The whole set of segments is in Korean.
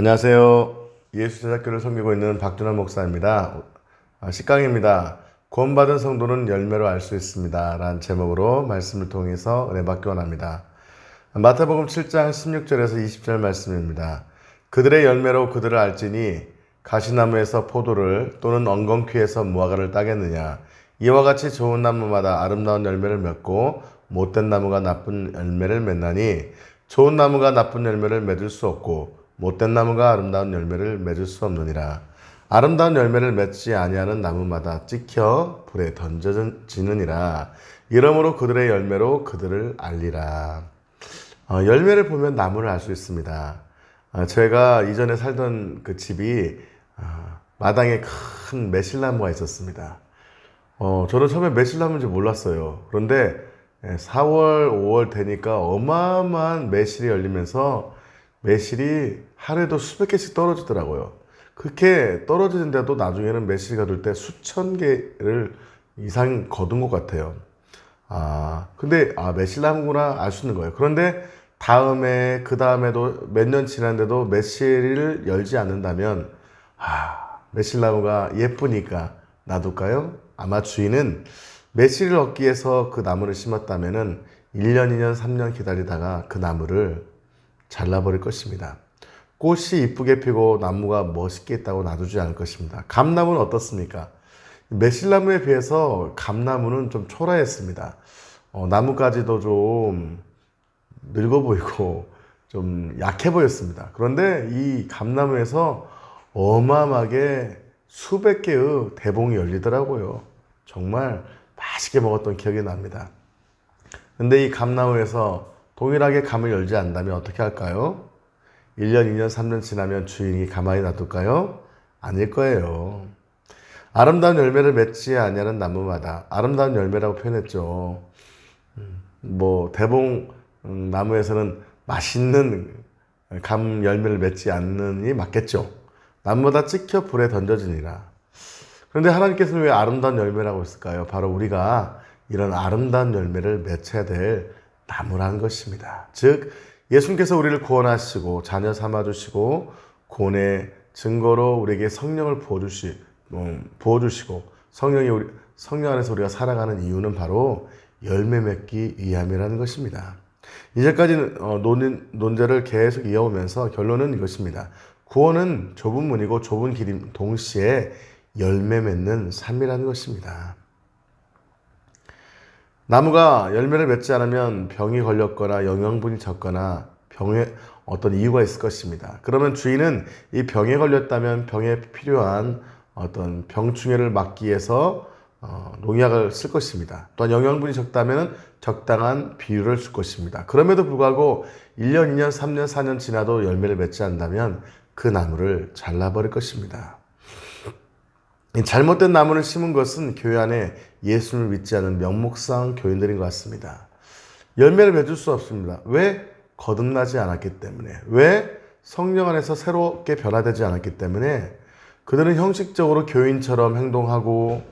안녕하세요. 예수제자교를 섬기고 있는 박준환 목사입니다. 아, 식강입니다. 구원받은 성도는 열매로 알 수 있습니다. 라는 제목으로 말씀을 통해서 은혜 받기 원합니다. 마태복음 7장 16절에서 20절 말씀입니다. 그들의 열매로 그들을 알지니 가시나무에서 포도를 또는 엉겅퀴에서 무화과를 따겠느냐 이와 같이 좋은 나무마다 아름다운 열매를 맺고 못된 나무가 나쁜 열매를 맺나니 좋은 나무가 나쁜 열매를 맺을 수 없고 못된 나무가 아름다운 열매를 맺을 수 없느니라 아름다운 열매를 맺지 아니하는 나무마다 찍혀 불에 던져지느니라 이러므로 그들의 열매로 그들을 알리라 어, 열매를 보면 나무를 알 수 있습니다. 어, 제가 이전에 살던 그 집이 어, 마당에 큰 매실나무가 있었습니다. 어, 저는 처음에 매실나무인지 몰랐어요. 그런데 예, 4월, 5월 되니까 어마어마한 매실이 열리면서 매실이 하루에도 수백 개씩 떨어지더라고요. 그렇게 떨어지는데도 나중에는 매실이 거둘 때 수천 개를 이상 거둔 것 같아요. 아, 근데, 아, 매실 나무구나 알 수 있는 거예요. 그런데 다음에, 그 다음에도 몇 년 지났는데도 매실을 열지 않는다면, 아, 매실 나무가 예쁘니까 놔둘까요? 아마 주인은 매실을 얻기 위해서 그 나무를 심었다면은 1년, 2년, 3년 기다리다가 그 나무를 잘라버릴 것입니다. 꽃이 이쁘게 피고 나무가 멋있게 있다고 놔두지 않을 것입니다. 감나무는 어떻습니까? 매실나무에 비해서 감나무는 좀 초라했습니다. 어, 나무까지도 좀 늙어 보이고 좀 약해 보였습니다. 그런데 이 감나무에서 어마어마하게 수백 개의 대봉이 열리더라고요. 정말 맛있게 먹었던 기억이 납니다. 근데 이 감나무에서 동일하게 감을 열지 않는다면 어떻게 할까요? 1년, 2년, 3년 지나면 주인이 가만히 놔둘까요? 아닐 거예요. 아름다운 열매를 맺지 아니하는 나무마다 아름다운 열매라고 표현했죠. 음, 뭐 대봉 음, 나무에서는 맛있는 감 열매를 맺지 않느니 맞겠죠. 나무마다 찍혀 불에 던져지니라. 그런데 하나님께서는 왜 아름다운 열매라고 했을까요? 바로 우리가 이런 아름다운 열매를 맺어야 될 나무라는 것입니다. 즉 예수님께서 우리를 구원하시고 자녀 삼아 주시고 구원의 증거로 우리에게 성령을 부어 주시 음, 부어 주시고 성령이 우리 성령 안에서 우리가 살아가는 이유는 바로 열매 맺기 위함이라는 것입니다. 이제까지 어, 논, 논제를 계속 이어오면서 결론은 이것입니다. 구원은 좁은 문이고 좁은 길임 동시에 열매 맺는 삶이라는 것입니다. 나무가 열매를 맺지 않으면 병이 걸렸거나 영양분이 적거나 병에 어떤 이유가 있을 것입니다. 그러면 주인은 이 병에 걸렸다면 병에 필요한 어떤 병충해를 막기 위해서 어, 농약을 쓸 것입니다. 또한 영양분이 적다면 적당한 비율을 줄 것입니다. 그럼에도 불구하고 1년, 2년, 3년, 4년 지나도 열매를 맺지 않는다면 그 나무를 잘라버릴 것입니다. 이 잘못된 나무를 심은 것은 교회 안에 예수를 믿지 않은 명목상 교인들인 것 같습니다. 열매를 맺을 수 없습니다. 왜? 거듭나지 않았기 때문에. 왜? 성령 안에서 새롭게 변화되지 않았기 때문에 그들은 형식적으로 교인처럼 행동하고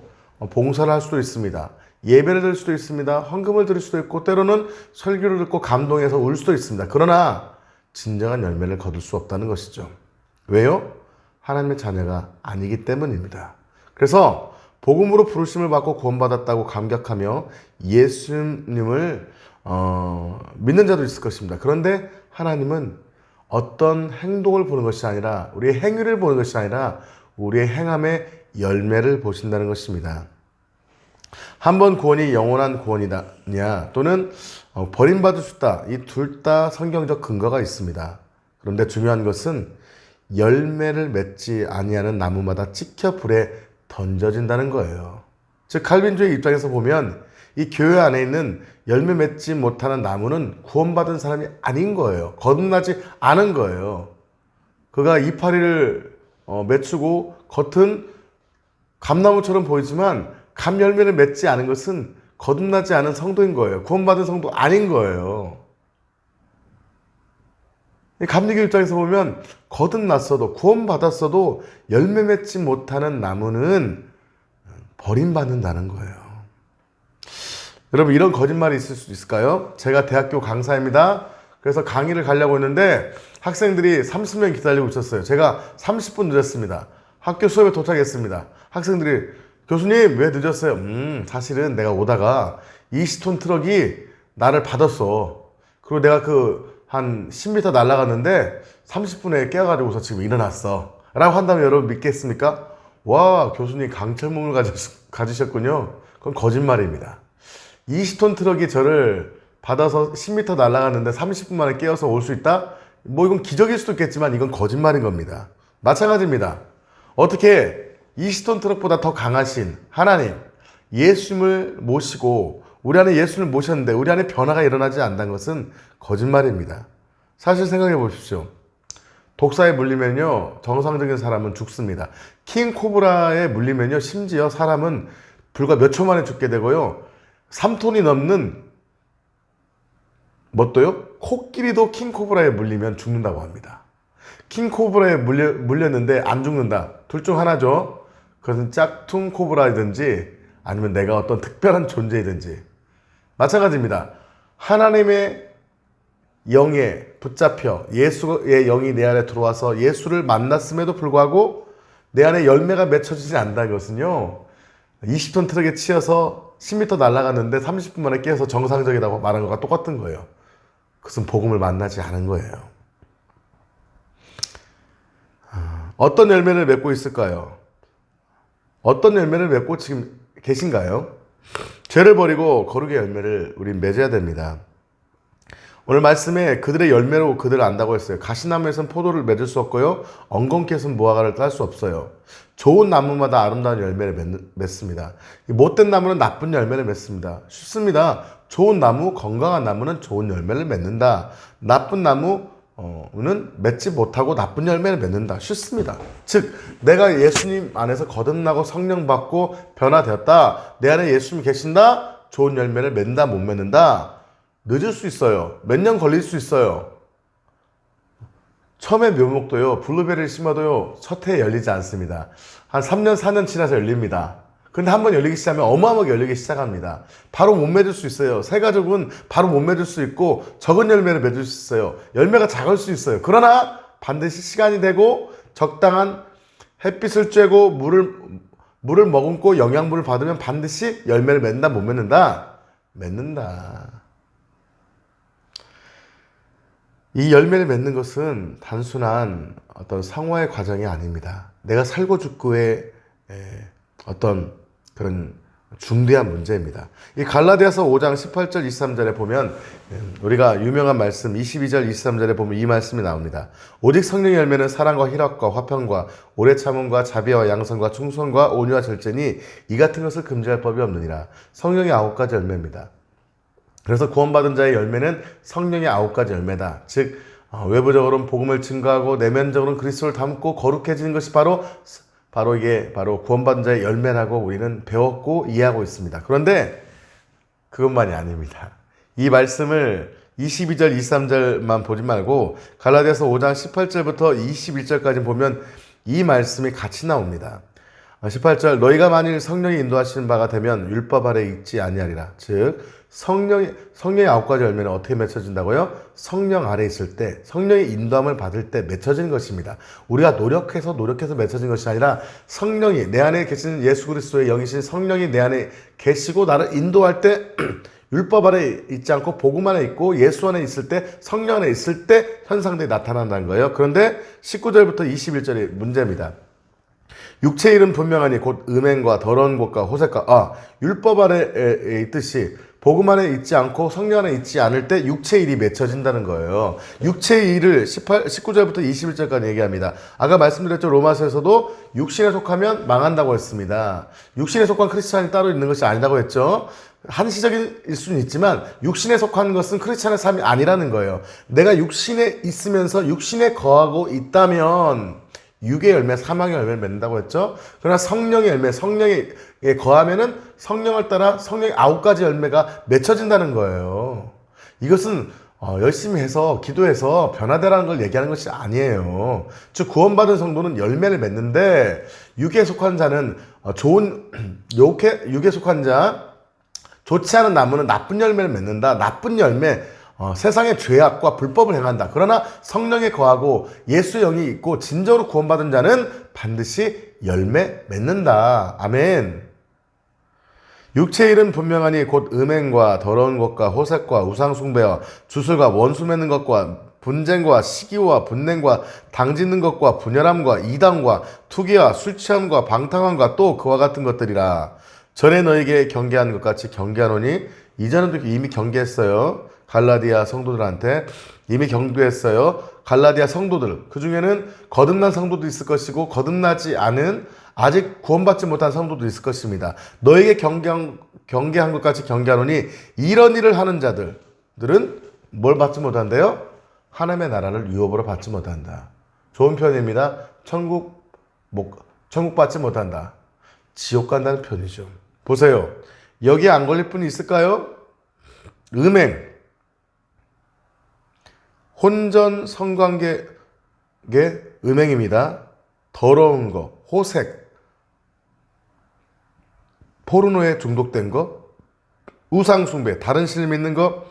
봉사를 할 수도 있습니다. 예배를 드릴 수도 있습니다. 헌금을 드릴 수도 있고 때로는 설교를 듣고 감동해서 울 수도 있습니다. 그러나 진정한 열매를 거둘 수 없다는 것이죠. 왜요? 하나님의 자녀가 아니기 때문입니다. 그래서 복음으로 부르심을 받고 구원받았다고 감격하며 예수님을 어, 믿는 자도 있을 것입니다. 그런데 하나님은 어떤 행동을 보는 것이 아니라 우리의 행위를 보는 것이 아니라 우리의 행함의 열매를 보신다는 것입니다. 한 번 구원이 영원한 구원이냐 또는 어, 버림받을 수 있다. 이 둘 다 성경적 근거가 있습니다. 그런데 중요한 것은 열매를 맺지 아니하는 나무마다 찍혀 불에 던져진다는 거예요. 즉 칼빈주의 입장에서 보면 이 교회 안에 있는 열매 맺지 못하는 나무는 구원받은 사람이 아닌 거예요. 거듭나지 않은 거예요. 그가 이파리를 어, 맺추고 겉은 감나무처럼 보이지만 감 열매를 맺지 않은 것은 거듭나지 않은 성도인 거예요. 구원받은 성도 아닌 거예요. 감리교 입장에서 보면 거듭났어도 구원받았어도 열매 맺지 못하는 나무는 버림받는다는 거예요. 여러분 이런 거짓말이 있을 수 있을까요? 제가 대학교 강사입니다. 그래서 강의를 가려고 했는데 학생들이 30명 기다리고 있었어요. 제가 30분 늦었습니다. 학교 수업에 도착했습니다. 학생들이 교수님 왜 늦었어요? 음 사실은 내가 오다가 20톤 트럭이 나를 받았어. 그리고 내가 그 한 10m 날아갔는데 30분에 깨어가지고서 지금 일어났어. 라고 한다면 여러분 믿겠습니까? 와 교수님 강철몸을 가지, 가지셨 군요. 그건 거짓말입니다. 20톤 트럭이 저를 받아서 10m 날아갔는데 30분 만에 깨어서 올 수 있다? 뭐 이건 기적일 수도 있겠지만 이건 거짓말인 겁니다. 마찬가지입니다. 어떻게 20톤 트럭보다 더 강하신 하나님, 예수님을 모시고 우리 안에 예수님을 모셨는데 우리 안에 변화가 일어나지 않는 것은 거짓말입니다. 사실 생각해 보십시오. 독사에 물리면요, 정상적인 사람은 죽습니다. 킹 코브라에 물리면요, 심지어 사람은 불과 몇 초 만에 죽게 되고요, 3톤이 넘는 뭣도요? 코끼리도 킹 코브라에 물리면 죽는다고 합니다. 킹 코브라에 물려, 물렸는데 안 죽는다. 둘 중 하나죠. 그것은 짝퉁 코브라이든지 아니면 내가 어떤 특별한 존재이든지. 마찬가지입니다. 하나님의 영에 붙잡혀 예수의 영이 내 안에 들어와서 예수를 만났음에도 불구하고 내 안에 열매가 맺혀지지 않는다는 것은요. 20톤 트럭에 치여서 10m 날아갔는데 30분 만에 깨어서 정상적이라고 말한 것과 똑같은 거예요. 그것은 복음을 만나지 않은 거예요. 아, 어떤 열매를 맺고 있을까요? 어떤 열매를 맺고 지금 계신가요? 죄를 버리고 거룩의 열매를 우린 맺어야 됩니다. 오늘 말씀에 그들의 열매로 그들을 안다고 했어요. 가시나무에선 포도를 맺을 수 없고요. 엉겅퀴에선 무화과를 딸 수 없어요. 좋은 나무마다 아름다운 열매를 맺, 맺습니다. 못된 나무는 나쁜 열매를 맺습니다. 쉽습니다. 좋은 나무, 건강한 나무는 좋은 열매를 맺는다. 나쁜 나무 는 맺지 못하고 나쁜 열매를 맺는다. 쉽습니다. 즉, 내가 예수님 안에서 거듭나고 성령 받고 변화되었다. 내 안에 예수님이 계신다. 좋은 열매를 맺는다, 못 맺는다. 늦을 수 있어요. 몇 년 걸릴 수 있어요. 처음에 묘목도요, 블루베리를 심어도요, 첫 해에 열리지 않습니다. 한 3년, 4년 지나서 열립니다. 근데 한번 열리기 시작하면 어마어마하게 열리기 시작합니다. 바로 못 맺을 수 있어요. 새 가족은 바로 못 맺을 수 있고, 적은 열매를 맺을 수 있어요. 열매가 작을 수 있어요. 그러나 반드시 시간이 되고, 적당한 햇빛을 쬐고, 물을, 물을 머금고 영양분을 받으면 반드시 열매를 맺는다, 못 맺는다? 맺는다. 이 열매를 맺는 것은 단순한 어떤 상화의 과정이 아닙니다. 내가 살고 죽고의 어떤 그런 중대한 문제입니다. 이 갈라디아서 5장 18절 23절에 보면 우리가 유명한 말씀 22절 23절에 보면 이 말씀이 나옵니다. 오직 성령의 열매는 사랑과 희락과 화평과 오래 참음과 자비와 양선과 충성과 온유와 절제니 이 같은 것을 금지할 법이 없느니라. 성령의 아홉 가지 열매입니다. 그래서 구원받은 자의 열매는 성령의 아홉 가지 열매다. 즉 어, 외부적으로는 복음을 증거하고 내면적으로는 그리스도를 담고 거룩해지는 것이 바로 바로 이게 바로 구원받은 자의 열매라고 우리는 배웠고 이해하고 있습니다. 그런데 그것만이 아닙니다. 이 말씀을 22절, 23절만 보지 말고 갈라디아서 5장 18절부터 21절까지 보면 이 말씀이 같이 나옵니다. 18절 너희가 만일 성령이 인도하시는 바가 되면 율법 아래 있지 아니하리라. 즉 성령의 성령의 아홉 가지 열매는 어떻게 맺혀진다고요? 성령 아래 있을 때 성령의 인도함을 받을 때 맺혀지는 것입니다. 우리가 노력해서 노력해서 맺혀진 것이 아니라 성령이 내 안에 계신 예수 그리스도의 영이신 성령이 내 안에 계시고 나를 인도할 때 율법 아래 있지 않고 복음 안에 있고 예수 안에 있을 때 성령 안에 있을 때 현상들이 나타난다는 거예요. 그런데 19절부터 21절이 문제입니다. 육체 일은 분명하니 곧 음행과 더러운 것과 호색과 아 율법 아래에 있듯이 복음 안에 있지 않고 성령 안에 있지 않을 때 육체 일이 맺혀진다는 거예요. 육체 일을 18, 19절부터 21절까지 얘기합니다. 아까 말씀드렸죠. 로마서에서도 육신에 속하면 망한다고 했습니다. 육신에 속한 크리스찬이 따로 있는 것이 아니라고 했죠. 한시적일 수는 있지만 육신에 속한 것은 크리스찬의 삶이 아니라는 거예요. 내가 육신에 있으면서 육신에 거하고 있다면 육의 열매, 사망의 열매를 맺는다고 했죠. 그러나 성령의 열매, 성령에 거하면은 성령을 따라 성령의 아홉 가지 열매가 맺혀진다는 거예요. 이것은 어, 열심히 해서 기도해서 변화되라는 걸 얘기하는 것이 아니에요. 즉 구원받은 성도는 열매를 맺는데 육에 속한 자는 어, 좋은 욕에 육에 속한 자 좋지 않은 나무는 나쁜 열매를 맺는다. 나쁜 열매 어, 세상의 죄악과 불법을 행한다. 그러나 성령에 거하고 예수의 영이 있고 진정으로 구원받은 자는 반드시 열매 맺는다. 아멘. 육체의 일은 분명하니 곧 음행과 더러운 것과 호색과 우상숭배와 주술과 원수 맺는 것과 분쟁과 시기와 분냉과 당짓는 것과 분열함과 이당과 투기와 술취함과 방탕함과 또 그와 같은 것들이라 전에 너에게 경계한 것 같이 경계하노니 이전에도 이미 경계했어요 갈라디아 성도들한테 이미 경계했어요 갈라디아 성도들 그 중에는 거듭난 성도도 있을 것이고 거듭나지 않은 아직 구원받지 못한 성도도 있을 것입니다. 너에게 경계, 경계한 것 같이 경계하노니 이런 일을 하는 자들들은 뭘 받지 못한대요? 하나님의 나라를 유업으로 받지 못한다. 좋은 편입니다. 천국 못, 천국 받지 못한다. 지옥 간다는 편이죠. 보세요. 여기에 안 걸릴 분이 있을까요? 음행, 혼전 성관계 게 음행입니다. 더러운 거, 호색, 포르노에 중독된 거, 우상숭배, 다른 신을 믿는 거,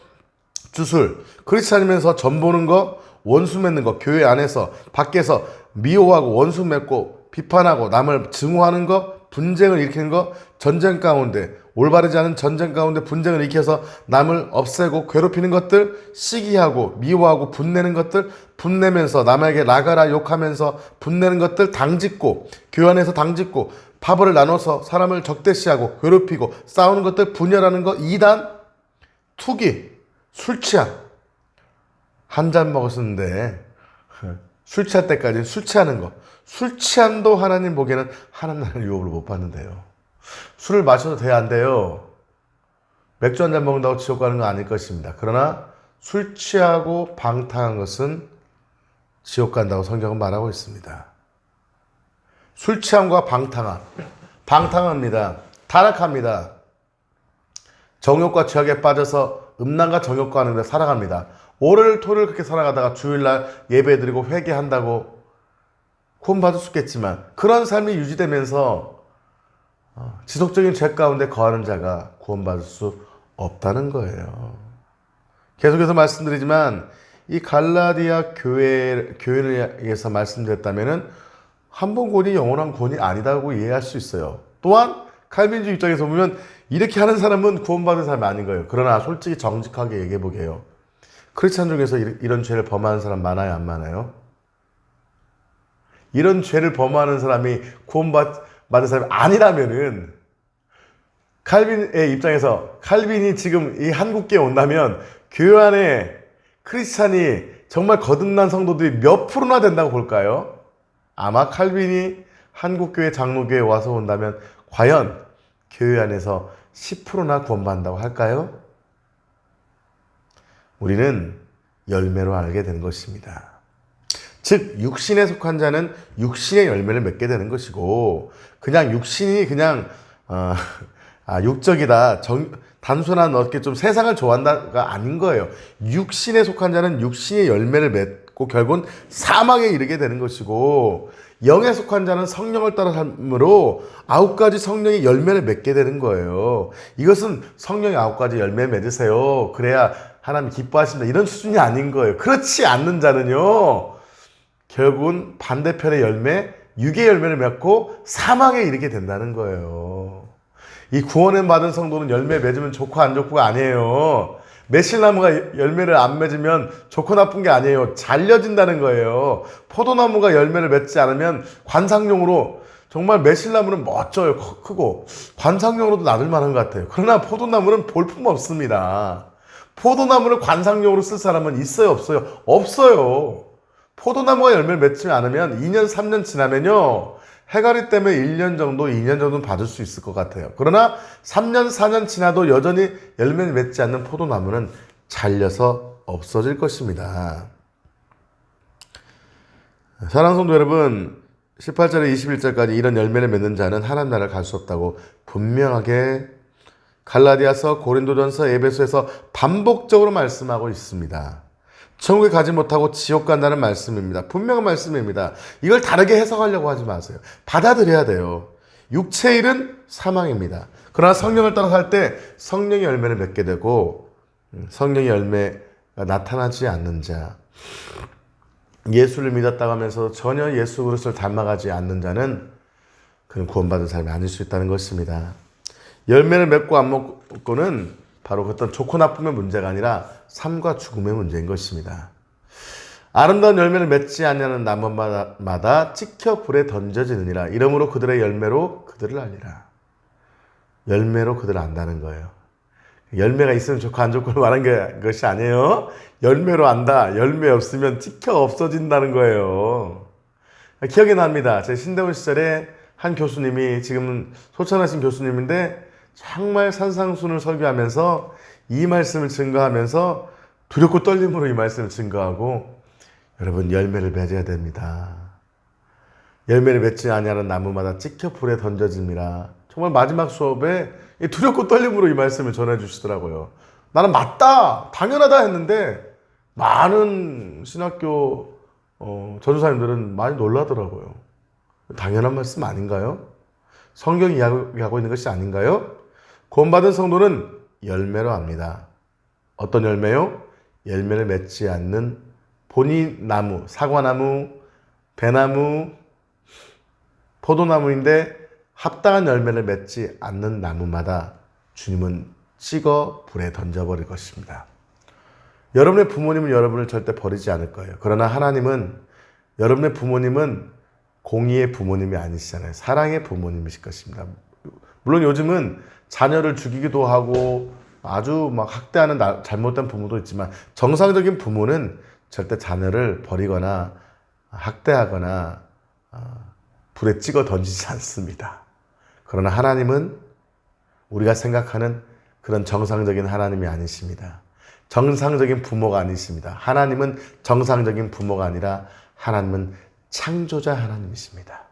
주술, 크리스찬이면서 전 보는 거, 원수 맺는 거, 교회 안에서, 밖에서 미워하고 원수 맺고 비판하고 남을 증오하는 거, 분쟁을 일으키는 거, 전쟁 가운데, 올바르지 않은 전쟁 가운데 분쟁을 일으켜서 남을 없애고 괴롭히는 것들, 시기하고 미워하고 분내는 것들, 분내면서 남에게 나가라 욕하면서 분내는 것들 당짓고, 안에서 당짓고, 파벌을 나눠서 사람을 적대시하고 괴롭히고 싸우는 것들 분열하는 거, 이단, 투기, 술 취한. 한잔 먹었는데 술 취할 때까지 술 취하는 거. 술 취한도 하나님 보기에는 하나님 나라를 유업으로 못 받는데요. 술을 마셔도 돼야 안 돼요. 맥주 한 잔 먹는다고 지옥 가는 건 아닐 것입니다. 그러나 술 취하고 방탕한 것은 지옥 간다고 성경은 말하고 있습니다. 술 취함과 방탕함. 방탕합니다. 타락합니다. 정욕과 죄악에 빠져서 음란과 정욕과 하는 데 살아갑니다. 월요일, 토요일 그렇게 살아가다가 주일날 예배 드리고 회개한다고 구원받을 수 있겠지만 그런 삶이 유지되면서 어, 지속적인 죄 가운데 거하는 자가 구원받을 수 없다는 거예요. 계속해서 말씀드리지만 이 갈라디아 교회 교회를 위해서 말씀드렸다면은 한번 구원이 영원한 구원이 아니다고 이해할 수 있어요. 또한 칼빈주 입장에서 보면 이렇게 하는 사람은 구원받은 사람이 아닌 거예요. 그러나 솔직히 정직하게 얘기해 보게요. 크리스찬 중에서 이- 이런 죄를 범하는 사람 많아요, 안 많아요? 이런 죄를 범하는 사람이 구원받은 사람이 아니라면은 칼빈의 입장에서 칼빈이 지금 이 한국교에 온다면 교회 안에 크리스찬이 정말 거듭난 성도들이 몇 프로나 된다고 볼까요? 아마 칼빈이 한국교회 장로교에 와서 온다면 과연 교회 안에서 10%나 구원받는다고 할까요? 우리는 열매로 알게 되는 것입니다. 즉 육신에 속한 자는 육신의 열매를 맺게 되는 것이고 그냥 육신이 그냥 어, 아, 육적이다 정, 단순한 어떻게 좀 세상을 좋아한다가 아닌 거예요. 육신에 속한 자는 육신의 열매를 맺고 결국은 사망에 이르게 되는 것이고 영에 속한 자는 성령을 따라 삶으로 아홉 가지 성령의 열매를 맺게 되는 거예요. 이것은 성령의 아홉 가지 열매 맺으세요. 그래야 하나님 기뻐하신다. 이런 수준이 아닌 거예요. 그렇지 않는 자는요. 결국은 반대편의 열매, 육의 열매를 맺고 사망에 이르게 된다는 거예요. 이 구원을 받은 성도는 열매 맺으면 좋고 안 좋고가 아니에요. 매실나무가 열매를 안 맺으면 좋고 나쁜 게 아니에요. 잘려진다는 거예요. 포도나무가 열매를 맺지 않으면 관상용으로 정말 매실나무는 멋져요. 크- 크고 관상용으로도 나들 만한 것 같아요. 그러나 포도나무는 볼품 없습니다. 포도나무를 관상용으로 쓸 사람은 있어요, 없어요? 없어요. 포도나무가 열매를 맺지 않으면 2년, 3년 지나면요. 해가리 때문에 1년 정도, 2년 정도는 받을 수 있을 것 같아요. 그러나 3년, 4년 지나도 여전히 열매를 맺지 않는 포도나무는 잘려서 없어질 것입니다. 사랑하는 성도 여러분, 18절에 21절까지 이런 열매를 맺는 자는 하나님 나라를 갈 수 없다고 분명하게 갈라디아서, 고린도전서, 에베소에서 반복적으로 말씀하고 있습니다. 천국에 가지 못하고 지옥 간다는 말씀입니다. 분명한 말씀입니다. 이걸 다르게 해석하려고 하지 마세요. 받아들여야 돼요. 육체의 일은 사망입니다. 그러나 성령을 따라 살 때 성령의 열매를 맺게 되고 음, 성령의 열매 나타나지 않는 자, 예수를 믿었다고 하면서 전혀 예수 그리스도를 닮아가지 않는 자는 그는 구원받은 사람이 아닐 수 있다는 것입니다. 열매를 맺고 안 먹고는 바로 그 어떤 좋고 나쁨의 문제가 아니라 삶과 죽음의 문제인 것입니다. 아름다운 열매를 맺지 않냐는 나무마다 찍혀 불에 던져지느니라. 이러므로 그들의 열매로 그들을 알리라. 열매로 그들을 안다는 거예요. 열매가 있으면 좋고 안 좋고를 말한 게, 것이 아니에요. 열매로 안다. 열매 없으면 찍혀 없어진다는 거예요. 기억이 납니다. 제 신대원 시절에 한 교수님이 지금은 소천하신 교수님인데 정말 산상순을 설교하면서 이 말씀을 증거하면서 두렵고 떨림으로 이 말씀을 증거하고 여러분 열매를 맺어야 됩니다. 열매를 맺지 아니하는 나무마다 찍혀 불에 던져집니다. 정말 마지막 수업에 이 두렵고 떨림으로 이 말씀을 전해 주시더라고요. 나는 맞다, 당연하다 했는데 많은 신학교 어, 전도사님들은 많이 놀라더라고요. 당연한 말씀 아닌가요? 성경이 이야기하고 있는 것이 아닌가요? 구원받은 성도는 열매로 합니다. 어떤 열매요? 열매를 맺지 않는 본이 나무, 사과나무, 배나무, 포도나무인데 합당한 열매를 맺지 않는 나무마다 주님은 찍어 불에 던져버릴 것입니다. 여러분의 부모님은 여러분을 절대 버리지 않을 거예요. 그러나 하나님은 여러분의 부모님은 공의의 부모님이 아니시잖아요. 사랑의 부모님이실 것입니다. 물론 요즘은 자녀를 죽이기도 하고 아주 막 학대하는 나- 잘못된 부모도 있지만 정상적인 부모는 절대 자녀를 버리거나 학대하거나 어, 불에 찍어 던지지 않습니다. 그러나 하나님은 우리가 생각하는 그런 정상적인 하나님이 아니십니다. 정상적인 부모가 아니십니다. 하나님은 정상적인 부모가 아니라 하나님은 창조자 하나님이십니다.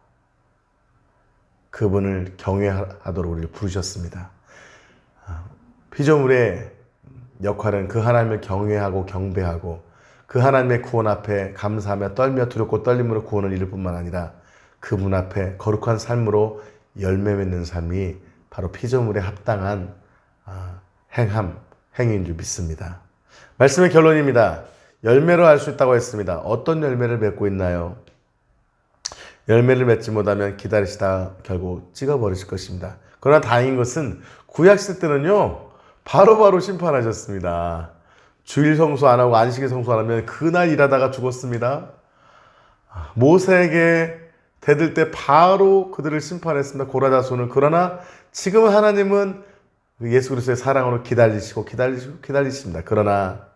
그분을 경외하도록 우리를 부르셨습니다. 아, 피조물의 역할은 그 하나님을 경외하고 경배하고 그 하나님의 구원 앞에 감사하며 떨며 두렵고 떨림으로 구원을 이룰 뿐만 아니라 그분 앞에 거룩한 삶으로 열매 맺는 삶이 바로 피조물에 합당한 아, 행함, 행위인 줄 믿습니다. 말씀의 결론입니다. 열매로 알 수 있다고 했습니다. 어떤 열매를 맺고 있나요? 열매를 맺지 못하면 기다리시다 결국 찍어버리실 것입니다. 그러나 다행인 것은 구약시대 때는요, 바로 바로 심판하셨습니다. 주일 성수 안 하고 안식일 성수 안 하면 그날 일하다가 죽었습니다. 모세에게 대들 때 바로 그들을 심판했습니다. 고라자손은. 그러나 지금 하나님은 예수 그리스도의 사랑으로 기다리시고 기다리시고 기다리십니다. 그러나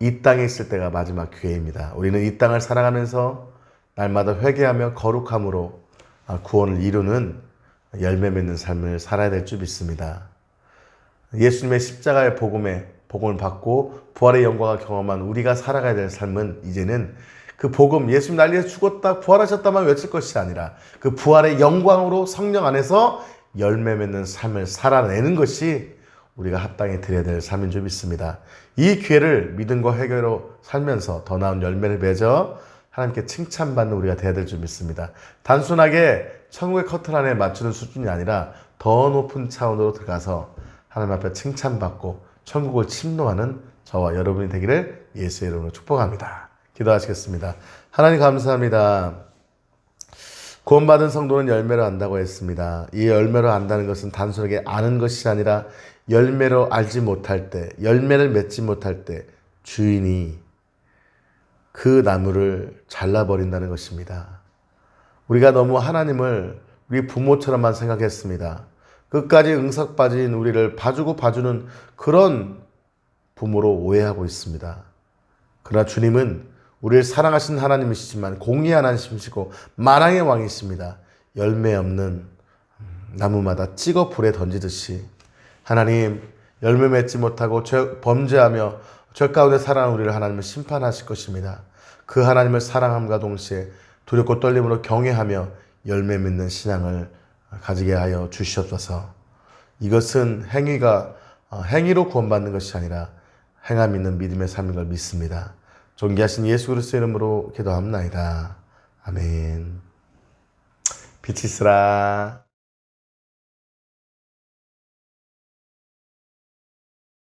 이 땅에 있을 때가 마지막 기회입니다. 우리는 이 땅을 살아가면서 날마다 회개하며 거룩함으로 아, 구원을 이루는 열매 맺는 삶을 살아야 될 줄 믿습니다. 예수님의 십자가의 복음에 복음을 받고 부활의 영광을 경험한 우리가 살아가야 될 삶은 이제는 그 복음 예수님 난리에서 죽었다 부활하셨다만 외칠 것이 아니라 그 부활의 영광으로 성령 안에서 열매 맺는 삶을 살아내는 것이 우리가 합당히 드려야 될 삶인 줄 믿습니다. 이 기회를 믿음과 회개로 살면서 더 나은 열매를 맺어 하나님께 칭찬받는 우리가 되어야 될 줄 믿습니다. 단순하게 천국의 커튼 안에 맞추는 수준이 아니라 더 높은 차원으로 들어가서 하나님 앞에 칭찬받고 천국을 침노하는 저와 여러분이 되기를 예수의 이름으로 축복합니다. 기도하시겠습니다. 하나님 감사합니다. 구원받은 성도는 열매로 안다고 했습니다. 이 열매로 안다는 것은 단순하게 아는 것이 아니라 열매로 알지 못할 때, 열매를 맺지 못할 때 주인이 그 나무를 잘라버린다는 것입니다. 우리가 너무 하나님을 우리 부모처럼만 생각했습니다. 끝까지 응석 빠진 우리를 봐주고 봐주는 그런 부모로 오해하고 있습니다. 그러나 주님은 우리를 사랑하신 하나님이시지만 공의 하나님이시고 만왕의 왕이십니다. 열매 없는 나무마다 찍어 불에 던지듯이 하나님 열매 맺지 못하고 죄, 범죄하며 죄 가운데 살아가는 우리를 하나님은 심판하실 것입니다. 그 하나님을 사랑함과 동시에 두렵고 떨림으로 경외하며 열매 맺는 신앙을 가지게 하여 주시옵소서. 이것은 행위가 어, 행위로 구원받는 것이 아니라 행함 있는 믿음의 삶인 걸 믿습니다. 존귀하신 예수 그리스도 이름으로 기도합나이다. 아멘. 빛이 있으라.